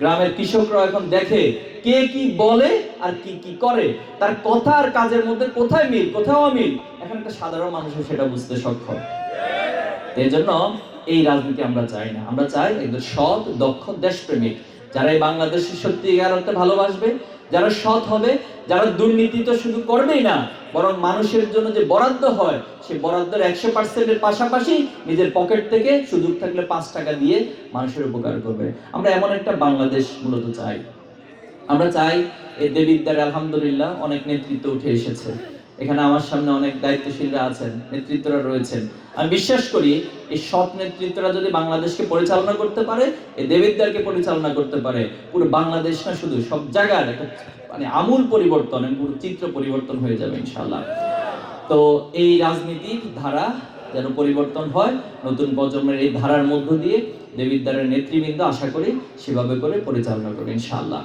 গ্রামের কৃষকরা এখন দেখে কে কি বলে আর কি কি করে। তার কথা আর কাজের মধ্যে কোথায় মিল, কোথাও মিল এখন একটা সাধারণ মানুষও সেটা বুঝতে সক্ষম। এই জন্য এই রাজনীতি আমরা চাই না। আমরা চাই একজন সৎ, দক্ষ দেশপ্রেমিক, যারা এই বাংলাদেশের সত্যি অর্থে ভালোবাসবে, যারা সৎ হবে যারা দুর্নীতি তো শুধু করবেই না, বরং মানুষের জন্য যে বরাদ্দ হয়, সেই বরাদ্দের একশো পার্সেন্টের পাশাপাশি নিজের পকেট থেকে সুযোগ থাকলে পাঁচ টাকা দিয়ে মানুষের উপকার করবে। আমরা এমন একটা বাংলাদেশ মূলত চাই। আমরা চাই এই দেবিদ্যার আলহামদুলিল্লাহ অনেক নেতৃত্ব উঠে এসেছে। এখানে আমার সামনে অনেক দায়িত্বশীলরা আছেন, নেতৃত্বরা রয়েছেন। আমি বিশ্বাস করি, এই সৎ নেতৃত্বরা যদি বাংলাদেশকে পরিচালনা করতে পারে, এই দেবিদ্যারকে পরিচালনা করতে পারে, পুরো বাংলাদেশ না শুধু, সব জায়গার একটা মানে আমূল পরিবর্তন পুরো চিত্র পরিবর্তন হয়ে যাবে ইনশাল্লাহ তো এই রাজনীতির ধারা যেন পরিবর্তন হয়, নতুন প্রজন্মের এই ধারার মধ্য দিয়ে দেবিদ্বারের নেতৃবৃন্দ আশা করি সেভাবে করে পরিচালনা করবে ইনশাআল্লাহ।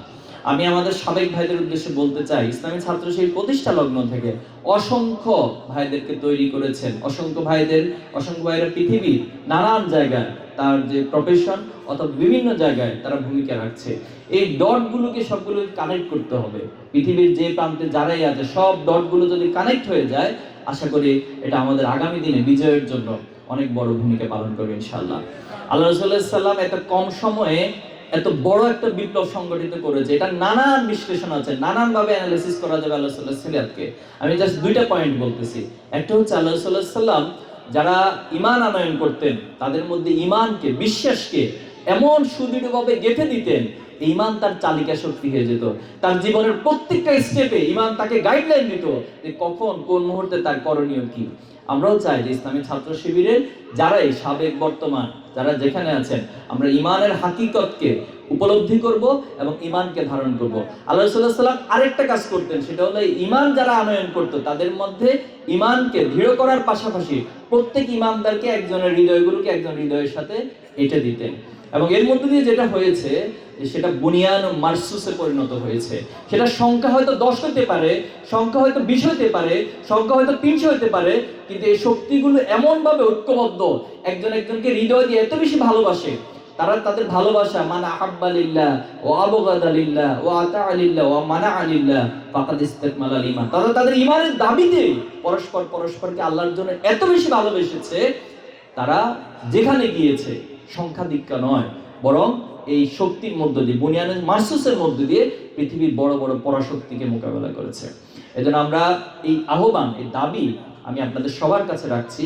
আমি আমাদের সাবেক ভাইদের উদ্দেশ্যে বলতে চাই, ইসলামী ছাত্র সেই প্রতিষ্ঠা লগ্ন থেকে অসংখ্য ভাইদেরকে তৈরি করেছেন। অসংখ্য ভাইদের, অসংখ্য ভাইরা পৃথিবীর নানান জায়গায় তার যে প্রফেশন অথবা বিভিন্ন জায়গায় তারা ভূমিকা রাখছে। এই ডটগুলোকে সবগুলো কানেক্ট করতে হবে। পৃথিবীর যে প্রান্তে যারাই আছে, সব ডটগুলো যদি কানেক্ট হয়ে যায়, আশা করি এটা আমাদের আগামী দিনে বিজয়ের জন্য অনেক বড় ভূমিকা পালন করবে ইনশাআল্লাহ। আল্লাহ রসুল্লাহ সাল্লাম এত কম সময়ে এত বড় একটা বিপ্লব সংগঠিত করেছে। এটা নানান বিশ্লেষণ আছে নানান ভাবে অ্যানালিসিস করা যাবে আল্লাহ সাল্লাহ সিরিয়াতকে আমি জাস্ট দুইটা পয়েন্ট বলতেছি। একটা হচ্ছে আল্লাহ সাল্লাহ সাল্লাম যারা ইমান আনয়ন করতেন, তাদের মধ্যে ইমানকে বিশ্বাসকে এমন সুদৃঢ়ভাবে গেঁথে দিতেন, ইমান তার চালিকা শক্তি হয়ে যেত। তার জীবনের প্রত্যেকটা স্টেপে ইমান তাকে গাইডলাইন দিত যে কখন, কোন মুহূর্তে তার করণীয় কি। আমরাও চাই যে ইসলামী ছাত্র শিবিরের যারাই সাবেক বর্তমান, যারা যেখানে আছেন, আমরা ইমানের হাকিকতকে উপলব্ধি করব এবং ইমানকে ধারণ করব। আল্লাহ সাল্লাম আরেকটা কাজ করতেন, সেটা হলো ইমান যারা আনয়ন করতো, তাদের মধ্যে ইমানকে দৃঢ় করার পাশাপাশি প্রত্যেক ইমানদারকে একজনের হৃদয়গুলোকে একজন হৃদয়ের সাথে এঁটে দিতেন। এবং এর মধ্যে দিয়ে যেটা হয়েছে সেটা বুনিয়ান মার্সুসে পরিণত হয়েছে। সেটা সংখ্যা হয়তো দশ হতে পারে, সংখ্যা হয়তো বিশ হতে পারে, সংখ্যা হয়তো তিনশো হতে পারে, কিন্তু এই শক্তিগুলো এমনভাবে ঐক্যবদ্ধ, একজন একজনকে হৃদয় দিয়ে এত বেশি ভালোবাসে তারা তাদের ভালোবাসা মানে আহাব্বালিল্লাহ ও আবগাদালিল্লাহ ও আতা আলিল্লাহ ও মানা আলিল্লাহ ফাকাদ ইস্তেকমাল আল ইমান তারা তাদের ইমানের দাবিতে পরস্পর পরস্পরকে আল্লাহর জন্য এত বেশি ভালোবেসেছে, তারা যেখানে গিয়েছে সংখ্যা দীক্ষা নয়, বরং এই শক্তির মধ্য দিয়ে বুনিয়ানের মার্সুসের মধ্য দিয়ে পৃথিবীর বড় বড় পরাশক্তিকে মোকাবেলা করেছে। এজন্য আমরা এই আহ্বান, এই দাবি আমি আপনাদের সবার কাছে রাখছি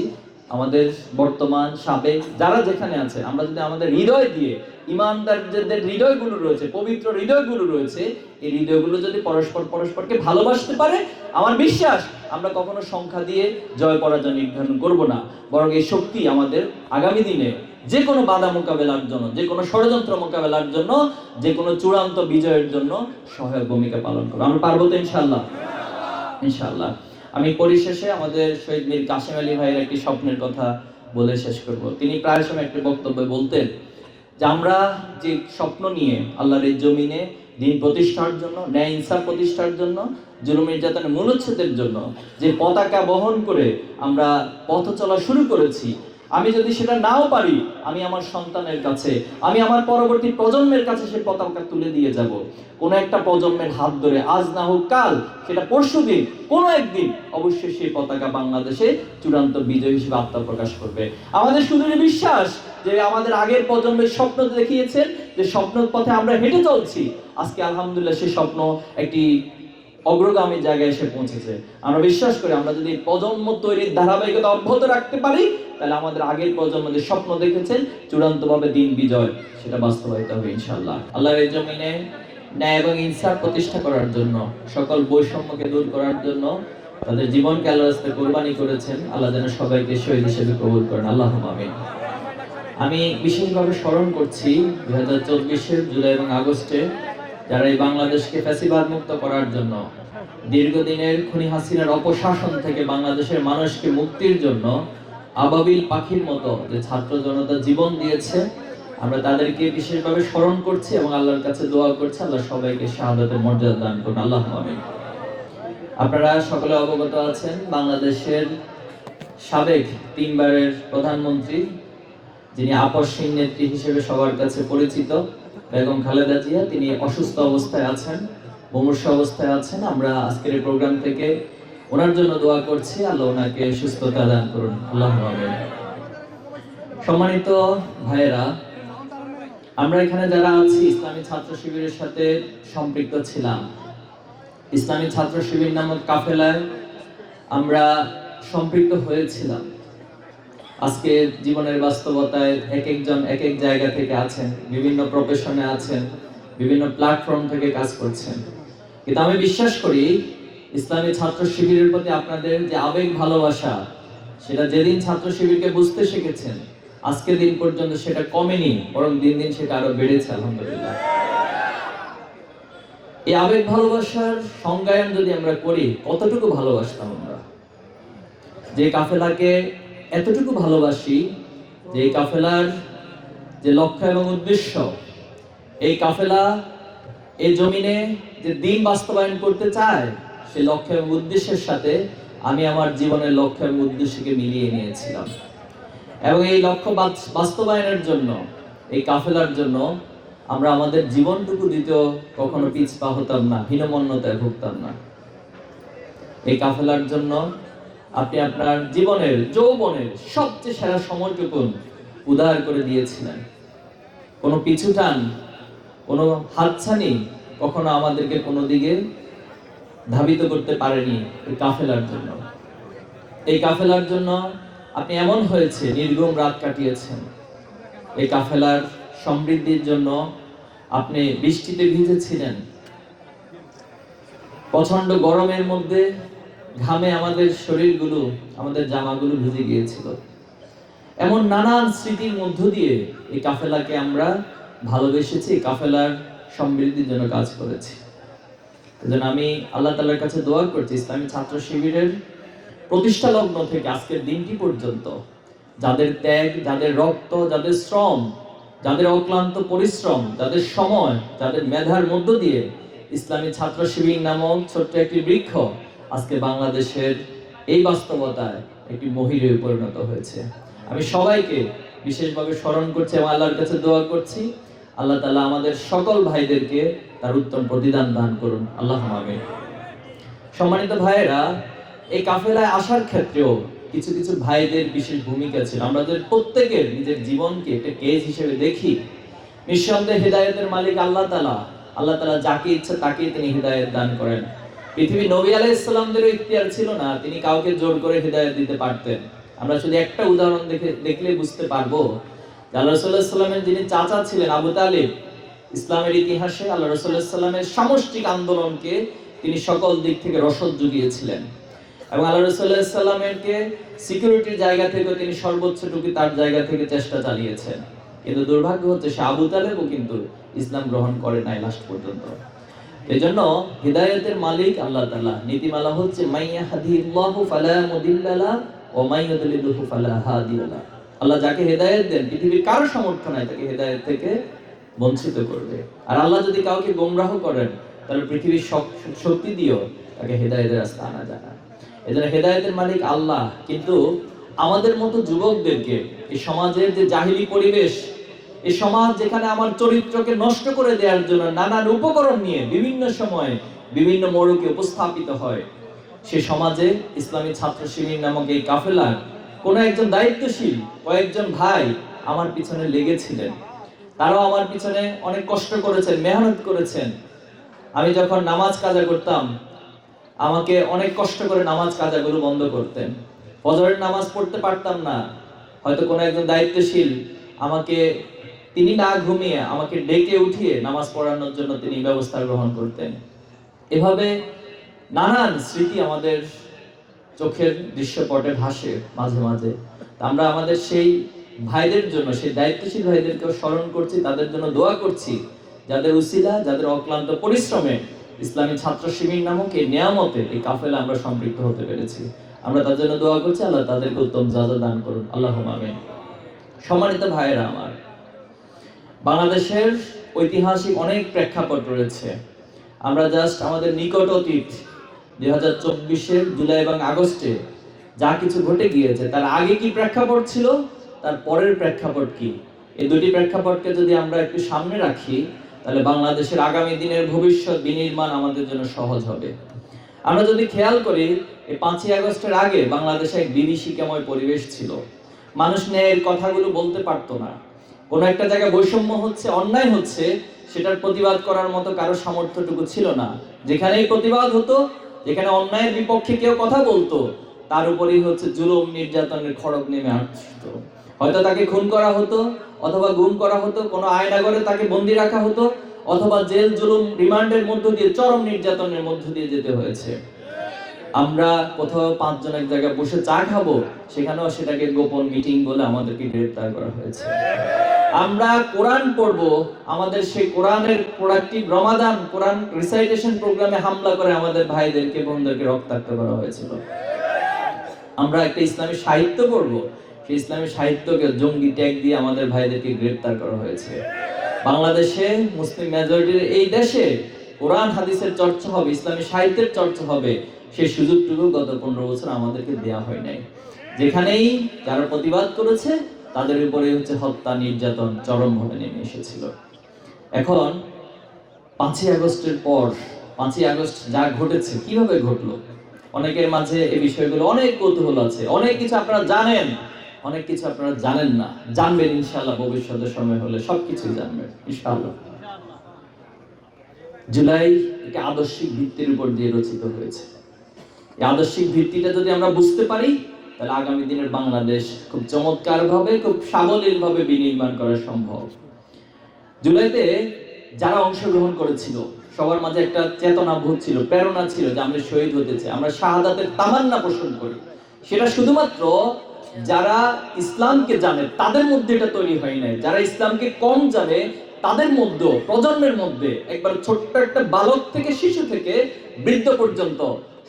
আমাদের বর্তমান সাবেক যারা যেখানে আছে, আমরা যদি আমাদের হৃদয় দিয়ে ইমানদারদের হৃদয়গুলো রয়েছে, পবিত্র হৃদয়গুলো রয়েছে, এই হৃদয়গুলো যদি পরস্পর পরস্পরকে ভালোবাসতে পারে, আমার বিশ্বাস, আমরা কখনো সংখ্যা দিয়ে জয় পরাজয় নির্ধারণ করব না। বরং এই শক্তি আমাদের আগামী দিনে যে কোনো বাধা মোকাবেলার জন্য, যে কোনো ষড়যন্ত্র মোকাবেলার জন্য, যে কোনো চূড়ান্ত বিজয়ের জন্য সহায়ক ভূমিকা পালন করব। আমরা পারব তো ইনশাল্লাহ ইনশাল্লাহ আমি পরিশেষে আমাদের শহীদ মীর কাশিম আলী ভাইয়ের একটি স্বপ্নের কথা বলে শেষ করব। তিনি প্রায় সময় একটি বক্তব্যে বলতেন যে আমরা যে স্বপ্ন নিয়ে আল্লাহর এই জমিনে দিন প্রতিষ্ঠার জন্য, ন্যায় ইনসাফ প্রতিষ্ঠার জন্য, জুলুম নির্যাতনের মূলচ্ছেদের জন্য যে পতাকা বহন করে আমরা পথ চলা শুরু করেছি আমি যদি সেটা নাও পারি, আমি আমার সন্তানের কাছে, আমি আমার পরবর্তী প্রজন্মের কাছে সে পতাকা তুলে দিয়ে যাব। কোনো একটা প্রজন্মের হাত ধরে, আজ না হোক কাল, সেটা পরশু দিন, কোনো একদিন, অবশ্যই সেই পতাকা বাংলাদেশে চূড়ান্ত বিজয় হিসেবে আত্মপ্রকাশ করবে। আমাদের শুধু বিশ্বাস যে আমাদের আগের প্রজন্মের স্বপ্ন দেখিয়েছেন, যে স্বপ্নের পথে আমরা হেঁটে চলছি, আজকে আলহামদুলিল্লাহ সেই স্বপ্ন একটি অগ্রগামী জায়গায় এসে পৌঁছেছে। আমরা বিশ্বাস করি, আমরা যদি প্রজন্ম তৈরির ধারাবাহিকতা অব্যাহত রাখতে পারি তাহলে আমাদের আগের প্রজন্ম যে স্বপ্ন দেখেছেন চূড়ান্তভাবে দিন বিজয়, সেটা বাস্তবায়িত হবে ইনশাআল্লাহ। আল্লাহর এই জমিনে ন্যায় এবং ইনসাফ প্রতিষ্ঠা করার জন্য, সকল বৈষম্যকে দূর করার জন্য তাদের জীবনকে আল্লাহ রাস্তায় কোরবানি করেছেন। আল্লাহ যেন সবাইকে শহীদ হিসেবে কবুল করেন। আল্লাহ আমিন। আমি বিশেষভাবে স্মরণ করছি দুই হাজার চব্বিশের জুলাই এবং আগস্টে যারা এই বাংলাদেশকে ফ্যাসিবাদ মুক্ত করার জন্য, দীর্ঘদিনের খুনি হাসিনার অপশাসন থেকে বাংলাদেশের মানুষকে মুক্তির জন্য আবাবিল পাখির মতো যে ছাত্র জনতা জীবন দিয়েছে, আমরা তাদেরকে বিশেষভাবে স্মরণ করছি এবং আল্লাহর কাছে দোয়া করছি, আল্লাহ সবাইকে শাহাদাতের মর্যাদা দান করুন। আল্লাহ আপনারা সকলে অবগত আছেন, বাংলাদেশের সাবেক তিনবারের প্রধানমন্ত্রী, যিনি আপসহীন নেত্রী হিসেবে সবার কাছে পরিচিত, বেগম খালেদা জিয়া, তিনি অসুস্থ অবস্থায় আছেন, মুমূর্ষ অবস্থায় আছেন। আমরা আজকের এই প্রোগ্রাম থেকে ওনার জন্য দোয়া করছি। আল্লাহ ওনাকে সুস্থতা দান করুন। আল্লাহ সম্মানিত ভাইয়েরা, আমরা এখানে যারা আছি, ইসলামী ছাত্র শিবিরের সাথে সম্পৃক্ত ছিলাম। ইসলামী ছাত্র শিবির নামক কাফেলায় আমরা সম্পৃক্ত হয়েছিলাম। আজকে জীবনের বাস্তবতায় এক একজন, এক এক জায়গা থেকে আছেন, বিভিন্ন প্রফেশনে আছেন, বিভিন্ন প্ল্যাটফর্ম থেকে কাজ করছেন। কিন্তু আমি বিশ্বাস করি ইসলামী ছাত্র শিবিরের প্রতি আপনাদের যে আবেগ ভালোবাসা, সেটা যেদিন ছাত্র শিবিরকে বুঝতে শিখেছেন, আজকের দিন পর্যন্ত সেটা কমেনি, বরং দিন দিন সেটা আরও বেড়েছে, আলহামদুলিল্লাহ। এই আবেগ ভালোবাসার সংজ্ঞায়ন যদি আমরা করি, কতটুকু ভালোবাসতাম আমরা? যে কাফেলাকে এতটুকু ভালোবাসি, যে কাফেলার যে লক্ষ্য এবং উদ্দেশ্য, এই কাফেলা এই জমিনে যে দিন বাস্তবায়ন করতে চায় সেই লক্ষ্য এবং উদ্দেশ্যের সাথে আমি আমার জীবনের লক্ষ্য এবং উদ্দেশ্যকে মিলিয়ে নিয়েছিলাম। এবং এই লক্ষ্য বাস্তবায়নের জন্য, এই কাফেলার জন্য আমরা আমাদের জীবনটুকু দিতেও কখনো পিছপা হতাম না, হীনমন্যতায় ভুগতাম না। এই কাফেলার জন্য আপনি আপনার জীবনের, যৌবনের সবচেয়ে সেরা সময়টুকুন উদার করে দিয়েছিলেন। কোনো পিছু টান, কোনো হাতছানি কখনো আমাদেরকে কোনো দিকে ধাবিত করতে পারেনি এই কাফেলার জন্য। এই কাফেলার জন্য আপনি এমন হয়েছে নির্গম রাত কাটিয়েছেন। এই কাফেলার সমৃদ্ধির জন্য আপনি বৃষ্টিতে ভিজেছিলেন। প্রচণ্ড গরমের মধ্যে ঘামে আমাদের শরীরগুলো, আমাদের জামাগুলো ভিজে গিয়েছিল। এমন নানান স্মৃতির মধ্য দিয়ে এই কাফেলাকে আমরা ভালোবেসেছি কাফেলার সমৃদ্ধির জন্য কাজ করেছি। এজন্য আমি আল্লাহ তাআলার কাছে দোয়া করছি, ইসলামী ছাত্র শিবিরের প্রতিষ্ঠা লগ্ন থেকে আজকের দিনটি পর্যন্ত যাদের ত্যাগ, যাদের রক্ত, যাদের শ্রম, যাদের অক্লান্ত পরিশ্রম, যাদের সময়, যাদের মেধার মধ্য দিয়ে ইসলামী ছাত্র শিবির নামক ছোট্ট একটি বৃক্ষ আজকে বাংলাদেশের এই বাস্তবতায় একটি মহিরে পরিণত হয়েছে। আমি সবাইকে বিশেষভাবে স্মরণ করছি এবং আল্লাহর কাছে দোয়া করছি। আল্লাহ তাআলা আমাদের সকল ভাইদেরকে তার উত্তম প্রতিদান দান করুন। আল্লাহ সম্মানিত ভাইয়েরা, এই কাফেলায় আসার ক্ষেত্রেও কিছু কিছু ভাইদের বিশেষ ভূমিকা ছিল। আমাদের প্রত্যেকের নিজের জীবনকে একটা কেজ হিসেবে দেখি, নিঃসন্দেহে হৃদায়তের মালিক আল্লাহ তালা আল্লাহ তালা যাকে ইচ্ছা তাকে তিনি হৃদায়ত দান করেন। পৃথিবী নবী আলাহ ইসলামদেরও ইখতিয়ার ছিল না, তিনি কাউকে জোর করে হৃদায়ত দিতে পারতেন। আমরা শুধু একটা উদাহরণ দেখে দেখলে বুঝতে পারব আল্লাহ সাল্লামের যিনি চাচা ছিলেন আবু তালিব, ইসলামের ইতিহাসে আল্লাহ সামষ্টিক আন্দোলনকে তিনি সকল দিক থেকে রসদ জুগিয়েছিলেন। এবং আল্লাহ সিকিউরিটির জায়গা থেকে তিনি তার জায়গা থেকে চেষ্টা চালিয়েছেন। কিন্তু দুর্ভাগ্য হচ্ছে সে আবু তালেবও কিন্তু ইসলাম গ্রহণ করে নাই লাস্ট পর্যন্ত। এজন্য হিদায়াতের মালিক আল্লাহ তাআলা নীতিমালা হচ্ছে মাইয়া হাদিল্লাহু ও হাদিয়ালা আল্লাহ যাকে হেদায়েত দেন, পৃথিবীর কারও সামর্থ্য নাই তাকে হেদায়েত থেকে বঞ্চিত করবে। আর আল্লাহ যদি কাউকে গোমরাহ করেন, তাহলে পৃথিবীর শক্তি দিয়েও তাকে হেদায়েতের রাস্তা আনা যায় না। এজন্য হেদায়েতের মালিক আল্লাহ। কিন্তু আমাদের মতো যুবকদেরকে, এই সমাজের যে জাহিলি পরিবেশ, এই সমাজ যেখানে আমার চরিত্রকে নষ্ট করে দেওয়ার জন্য নানান উপকরণ নিয়ে বিভিন্ন সময়ে বিভিন্ন মোড়কে উপস্থাপিত হয়, সে সমাজে ইসলামী ছাত্র শিবির নামক এই কাফেলার কোন একজন দায়িত্বশীল, কয়েকজন ভাই আমার পিছনে লেগেছিলেন। তারাও আমার পিছনে অনেক কষ্ট করেছেন, মেহনত করেছেন। আমি যখন নামাজ কাজা করতাম, আমাকে অনেক কষ্ট করে নামাজ কাজাগুলো বন্ধ করতেন। ফজরের নামাজ পড়তে পারতাম না। হয়তো কোনো একজন দায়িত্বশীল আমাকে, তিনি না ঘুমিয়ে আমাকে ডেকে উঠিয়ে নামাজ পড়ানোর জন্য তিনি ব্যবস্থা গ্রহণ করতেন। এভাবে নানান স্মৃতি আমাদের চোখের দৃশ্যপটে ভাসে মাঝে মাঝে। আমরা আমাদের সেই ভাইদের জন্য, সেই দায়িত্বশীল ভাইদেরকেও স্মরণ করছি, তাদের জন্য দোয়া করছি, যাদের উসিলা, যাদের অক্লান্ত পরিশ্রমে ইসলামী ছাত্র শিবির নামক এই নিয়ামতে এই কাফেলা আমরা সম্পৃক্ত হতে পেরেছি। আমরা তার জন্য দোয়া করছি, আল্লাহ তাদেরকে উত্তম যাজা দান করুন। আল্লাহ আমিন। সম্মানিত ভাইয়েরা আমার, বাংলাদেশের ঐতিহাসিক অনেক প্রেক্ষাপট রয়েছে। আমরা জাস্ট আমাদের নিকট অতীত দুই জুলাই এবং আগস্টে যা কিছু ঘটে গিয়েছে, তার আগে কি প্রেক্ষাপট ছিল? তার পরের প্রেক্ষাপট কি? এই দুটি প্রেক্ষাপটকে যদি আমরা একটু সামনে রাখি, তাহলে বাংলাদেশের আগামী দিনের ভবিষ্যৎ বিনির্মাণ আমাদের জন্য সহজ হবে। আমরা যদি খেয়াল করি, এই পাঁচই আগস্টের আগে বাংলাদেশে এক বিভীষিকাময় পরিবেশ ছিল। মানুষ ন্যায়ের কথাগুলো বলতে পারতো না। কোনো একটা জায়গায় বৈষম্য হচ্ছে, অন্যায় হচ্ছে, সেটার প্রতিবাদ করার মতো কারও সামর্থ্যটুকু ছিল না। যেখানেই প্রতিবাদ হতো যেখানে অন্যায়ের বিপক্ষে কেউ কথা বলতো, তার উপরেই হচ্ছে জুলুম, নির্যাতনের খড়গ নেমে আসতো। হয়তো তাকে খুন করা হতো, অথবা গুম করা হতো, কোনো আয়নাগরে তাকে বন্দি রাখা হতো, অথবা জেল, জুলুম, রিমান্ডের মধ্য দিয়ে, চরম নির্যাতনের মধ্য দিয়ে যেতে হয়েছে। আমরা কোথাও পাঁচজন এক জায়গায় বসে চা খাব, সেখানেও সেটাকে গোপন মিটিং বলে আমাদেরকে গ্রেফতার করা হয়েছে। আমরা কোরআন পড়ব, আমাদের সেই কোরআনের প্রোডাক্টিভ রমাদান, কোরআন রিসাইটেশন প্রোগ্রামে হামলা করে আমাদের ভাইদেরকে, বোনদেরকে রক্তাক্ত করা হয়েছিল। আমরা একটা ইসলামী সাহিত্য পড়ব, সেই ইসলামী সাহিত্যকে জঙ্গি ট্যাগ দিয়ে আমাদের ভাইদেরকে গ্রেফতার করা হয়েছে। বাংলাদেশে মুসলিম মেজরিটির এই দেশে কোরআন, হাদিসের চর্চা হবে, ইসলামী সাহিত্যের চর্চা হবে, সেই সুযোগটুকু গত পনেরো বছর আমাদেরকে দেয়া হয় নাই। যেখানেই যারা প্রতিবাদ করেছে তাদের উপরে হচ্ছে হত্যা, নির্যাতন চরমভাবে নেমে এসেছিল। এখন পাঁচই আগস্টের পর, পাঁচই আগস্ট যা ঘটেছে, কীভাবে ঘটলো? অনেকের মাঝে এই বিষয়গুলো অনেক কৌতূহল আছে, অনেক কিছু আপনারা জানেন, অনেক কিছু আপনারা জানেন না। জানবেন ইনশাল্লাহ ভবিষ্যতে সময় হলে সবকিছুই জানবেন, ইনশাআল্লাহ। জুলাই একটি আদর্শিক ভিত্তির উপর দিয়ে রচিত হয়েছে। এই আদর্শিক ভিত্তিটা যদি আমরা বুঝতে পারি তাহলে আগামী দিনের বাংলাদেশ খুব চমৎকার ভাবে খুব সাবলীল ভাবে বিনির্মাণ করা সম্ভব। জুলাইতে যারা অংশগ্রহণ করেছিল, সবার মাঝে একটা চেতনা বোধ ছিল, প্রেরণা ছিল যে আমরা শহীদ হতে চাই, আমরা শাহাদাতের তামান্না পোষণ করি। সেটা শুধুমাত্র যারা ইসলামকে জানে, তাদের মধ্যে এটা তৈরি হয় নাই। যারা ইসলামকে কম জানে তাদের মধ্যে, প্রজন্মের মধ্যে একবার ছোট্ট একটা বালক থেকে শিশু থেকে বৃদ্ধ পর্যন্ত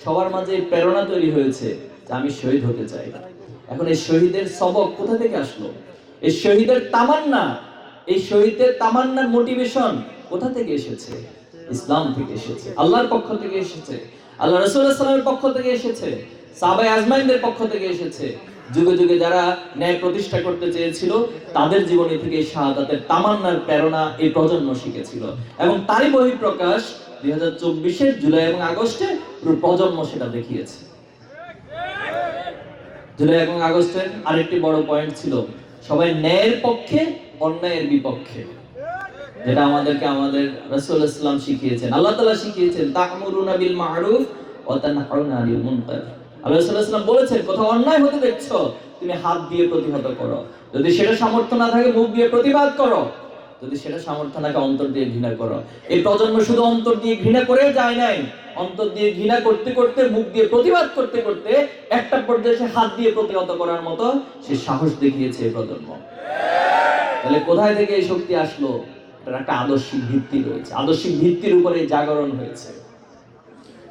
সবার মাঝে প্রেরণা তৈরি হয়েছে যে আমি শহীদ হতে চাই। এখন এই শহীদের সবক কোথা থেকে আসলো? এই শহীদের তামান্না, এই শহীদের তামান্নার মোটিভেশন কোথা থেকে এসেছে? ইসলাম থেকে এসেছে, আল্লাহর পক্ষ থেকে এসেছে, আল্লাহ রসুল্লাহ সাল্লামের পক্ষ থেকে এসেছে সাহাবাই আজমাইনদের পক্ষ থেকে এসেছে। যুগে যুগে যারা ন্যায় প্রতিষ্ঠা করতে চেয়েছিল, তাদের জীবনী থেকে শাহাদাতের তামান্নার প্রেরণা এই প্রজন্ম শিখেছিল। এবং তারই বহিঃপ্রকাশ দুই হাজার জুলাই এবং আগস্টে পুরো প্রজন্ম সেটা দেখিয়েছে। জুলাই এবং আগস্টের আরেকটি বড় পয়েন্ট ছিল, সবাই ন্যায়ের পক্ষে, অন্যায়ের বিপক্ষে। যেটা আমাদেরকে আমাদের রাসূল ইসলাম শিখিয়েছেন। আল্লাহ তাআলা শিখিয়েছেন, তা'মুরুনা বিল মা'রুফ ওয়া তানহাউনা আনিল মুনকার। আল্লাহ বলেছেন, কোথাও অন্যায় হতে দেখছ, তুমি হাত দিয়ে প্রতিহত করো। যদি সেটা সামর্থ্য না থাকে, মুখ দিয়ে প্রতিবাদ করো। যদি সেটা সামর্থ্য না অন্তর দিয়ে ঘৃণা করো। এই প্রজন্ম শুধু অন্তর দিয়ে ঘৃণা করে যায় নাই। অন্তর দিয়ে ঘৃণা করতে করতে, মুখ দিয়ে প্রতিবাদ করতে করতে একটা পর্যায়ে সে হাত দিয়ে প্রতিহত করার মতো সে সাহস দেখিয়েছে এই প্রজন্ম। তাহলে কোথায় থেকে এই শক্তি আসলো? এটার একটা আদর্শিক ভিত্তি রয়েছে। আদর্শিক ভিত্তির উপরে জাগরণ হয়েছে।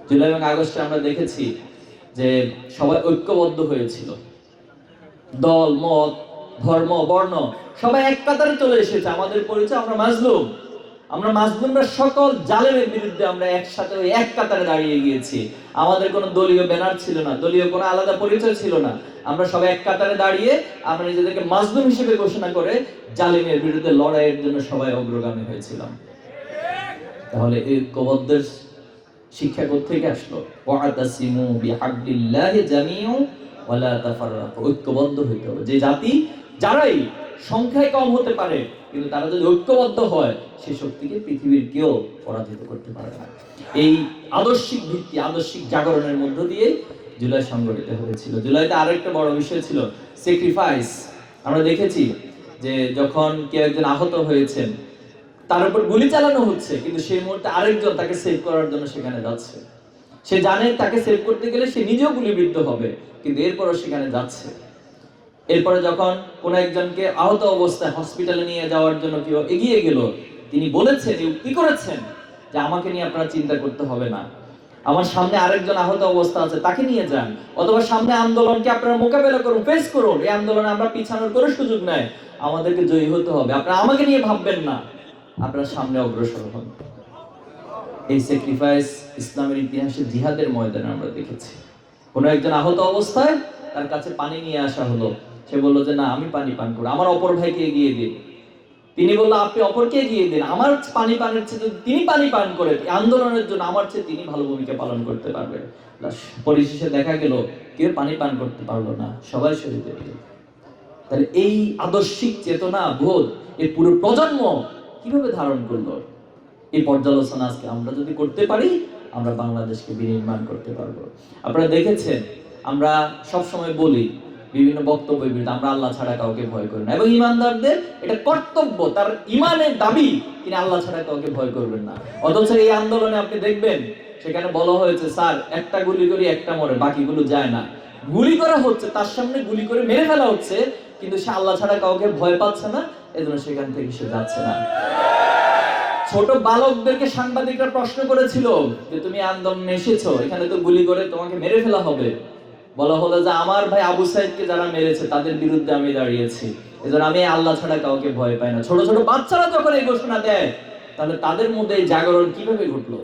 জুলাই এবং আগস্টে আমরা দেখেছি যে সবাই ঐক্যবদ্ধ হয়েছিল। দল, মত, ধর্ম, বর্ণ, সবাই এক কাতারে চলে এসেছে। আমাদের পরিচয় আমরা মাজলুম। আমরা মাজলুমরা সকল জালেমের বিরুদ্ধে আমরা একসাথে ওই এক কাতারে দাঁড়িয়ে গিয়েছি। আমাদের কোনো দলীয় ব্যানার ছিল না, দলীয় কোনো আলাদা পরিচয় ছিল না। আমরা সবাই এক কাতারে দাঁড়িয়ে আমরা নিজেদেরকে মাজলুম হিসেবে ঘোষণা করে জালিমের বিরুদ্ধে লড়াইয়ের জন্য সবাই অগ্রগামী হয়েছিলাম। তাহলে এই ঐক্যবদ্ধের শিক্ষা থেকে আসলো? ওয়াতাসিমু বিহাবলিল্লাহি জামিউ ওয়ালা তাফাররাকু। ঐক্যবদ্ধ হইতে হবে। যে জাতি, যারাই সংখ্যায় কম হতে পারে, কিন্তু তারা যদি ঐক্যবদ্ধ হয় সেই শক্তিকে পৃথিবীর কেউ পরাজিত করতে পারে না। এই আদর্শিক ভিত্তি, আদর্শিক জাগরণের মধ্য দিয়ে জুলাই সংগঠিত হয়েছিল। জুলাইতে আরেকটা বড় বিষয় ছিল স্যাক্রিফাইস আমরা দেখেছি যে যখন কেউ একজন আহত হয়েছেন তার উপর গুলি চালানো হচ্ছে, কিন্তু সেই মুহূর্তে আরেকজন তাকে সেভ করার জন্য সেখানে যাচ্ছে। সে জানে তাকে সেভ করতে গেলে সে নিজেও গুলিবিদ্ধ হবে, কিন্তু এরপরও সেখানে যাচ্ছে। এরপরে যখন কোন একজনকে আহত অবস্থায় হসপিটালে নিয়ে যাওয়ার জন্য কেউ এগিয়ে গেল, তিনি বলেছেন উক্তি করেছেন? যে আমাকে নিয়ে আপনারা চিন্তা করতে হবে না। আমার সামনে আরেকজন আহত অবস্থা আছে, তাকে নিয়ে যান। অথবা সামনে আন্দোলনকে আপনারা মোকাবেলা করুন ফেস করুন। এই আন্দোলনে আমরা পিছানোর কোনো সুযোগ নাই। আমাদেরকে জয়ী হতে হবে। আপনারা আমাকে নিয়ে ভাববেন না। আপনারা সামনে অগ্রসর হন এই স্যাক্রিফাইস ইসলামের ইতিহাসে জিহাদের ময়দানে আমরা দেখেছি। কোন একজন আহত অবস্থায় তার কাছে পানি নিয়ে আসা হলো। সে বলল যে, না, আমি পানি পান করব। আমার অপর ভাইকে এগিয়ে দিন। তিনি বলল, আপনি অপরকে এগিয়ে দিন। আমার পানি পানের চেয়ে তিনি পানি পান করে আন্দোলনের জন্য আমার চেয়ে তিনি ভালো ভূমিকা পালন করতে পারবেন পরিশেষে দেখা গেল, কেউ পানি পান করতে পারল না। সবাই হয়ে তাহলে এই আদর্শিক চেতনা, বোধ এই পুরো প্রজন্ম কীভাবে ধারণ করল? এই পর্যালোচনা আজকে আমরা যদি করতে পারি, আমরা বাংলাদেশকে বিনির্মাণ করতে পারব। আপনারা দেখেছেন, আমরা সব সময় বলি, বিভিন্ন বক্তব্য আমরা আল্লাহ ছাড়া কাউকে ভয় করি না। এবং ইমানদারদের এটা কর্তব্য, তার ইমানের দাবি, তিনি আল্লাহ ছাড়া কাউকে ভয় করবেন না। অথচ এই আন্দোলনে আপনি দেখবেন, সেখানে বলা হয়েছে, স্যার, একটা গুলি করি, একটা মরে, বাকিগুলো যায় না। গুলি করা হচ্ছে, তার সামনে গুলি করে মেরে ফেলা হচ্ছে, কিন্তু সে আল্লাহ ছাড়া কাউকে ভয় পাচ্ছে না এজন্য সেখান থেকে সে যাচ্ছে না। ছোট বালকদেরকে সাংবাদিকরা প্রশ্ন করেছিল যে, তুমি আন্দোলনে এসেছ, এখানে তো গুলি করে তোমাকে মেরে ফেলা হবে। বলা হলো যে, আমার ভাই আবু সাইদকে যারা মেরেছে, তাদের বিরুদ্ধে আমি দাঁড়িয়েছি। এজন্য আমি আল্লাহ ছাড়া কাউকে ভয় পাই না। ছোট ছোট বাচ্চারা যখন এই ঘোষণা দেয়, তাহলে তাদের মধ্যে এই জাগরণ কীভাবে ঘটলো?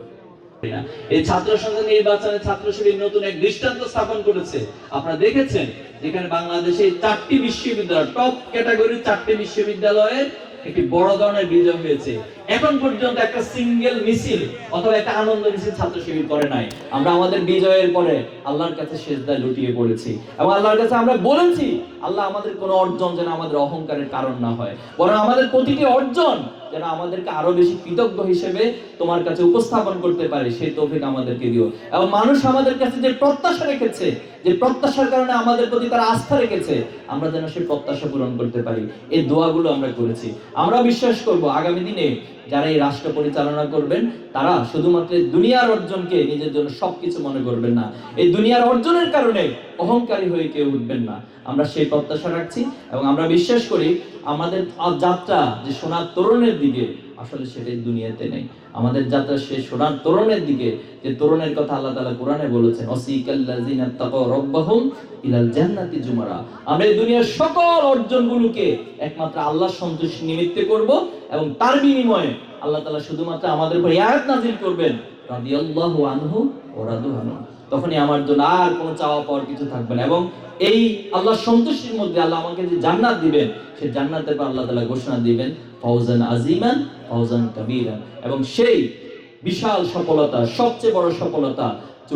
এই ছাত্র সংসদ নির্বাচনে ছাত্র শিবির নতুন এক দৃষ্টান্ত স্থাপন করেছে। আপনারা দেখেছেন যেখানে বাংলাদেশে চারটি বিশ্ববিদ্যালয় টপ ক্যাটাগরি চারটি বিশ্ববিদ্যালয়ের একটি বড় ধরনের বিজয় হয়েছে। এখন পর্যন্ত একটা সিঙ্গেল মিছিল অথবা একটা আনন্দ মিছিল ছাত্র শিবির করে নাই। আমরা আমাদের বিজয়ের পরে আল্লাহর কাছে শেষদায় লুটিয়ে পড়েছি এবং আল্লাহর কাছে আমরা বলেছি, আল্লাহ আমাদের কোনো অর্জন যেন আমাদের অহংকারের কারণ না হয়। বরং আমাদের প্রতিটি অর্জন যেন আমাদেরকে আরও বেশি কৃতজ্ঞ হিসেবে তোমার কাছে উপস্থাপন করতে পারে, সেই তৌফিক আমাদেরকে দিও। এবং মানুষ আমাদের কাছে যে প্রত্যাশা রেখেছে, যে প্রত্যাশার কারণে আমাদের প্রতি তারা আস্থা রেখেছে, আমরা যেন সেই প্রত্যাশা পূরণ করতে পারি। এই দোয়াগুলো আমরা করেছি। আমরা বিশ্বাস করব, আগামী দিনে যারা এই রাষ্ট্র পরিচালনা করবেন, তারা শুধুমাত্র দুনিয়ার অর্জনকে নিজের জন্য সবকিছু মনে করবেন না। এই দুনিয়ার অর্জনের কারণে অহংকারী হয়ে কেউ উঠবেন না। আমরা সেই প্রত্যাশা রাখছি এবং আমরা বিশ্বাস করি আমাদের যাত্রা যে সোনার তরুণের দিকে আসলে সেটাই দুনিয়াতে নেই। আমাদের যাত্রা সে সোনার তরুণের দিকে, যে তরুণের কথা আল্লাহ তাআলা কোরআনে বলেছেন রাব্বাহুম ইলাল জান্নাতি জুমারা। আমরা এই দুনিয়ার সকল অর্জনগুলোকে একমাত্র আল্লাহ সন্তুষ্টি নিমিত্তে করব। এবং তার বিনিময়ে আল্লাহ তাআলা শুধুমাত্র আমাদের উপর এই আয়াত নাযিল করবেন। রাদিয়াল্লাহু আনহু ওয়া রাদু আনহু। তখনই আমার জন্য আর কোনো চাওয়া পাওয়ার কিছু থাকবে না। এবং এই আল্লাহ সন্তুষ্টির মধ্যে আল্লাহ আমাকে যে জান্নাত দিবেন, সেই জান্নাতের পর আল্লাহ তাআলা ঘোষণা দিবেন ফৌজান আজিমান কাবীরান এবং সেই বিশাল সফলতা, সবচেয়ে বড় সফলতা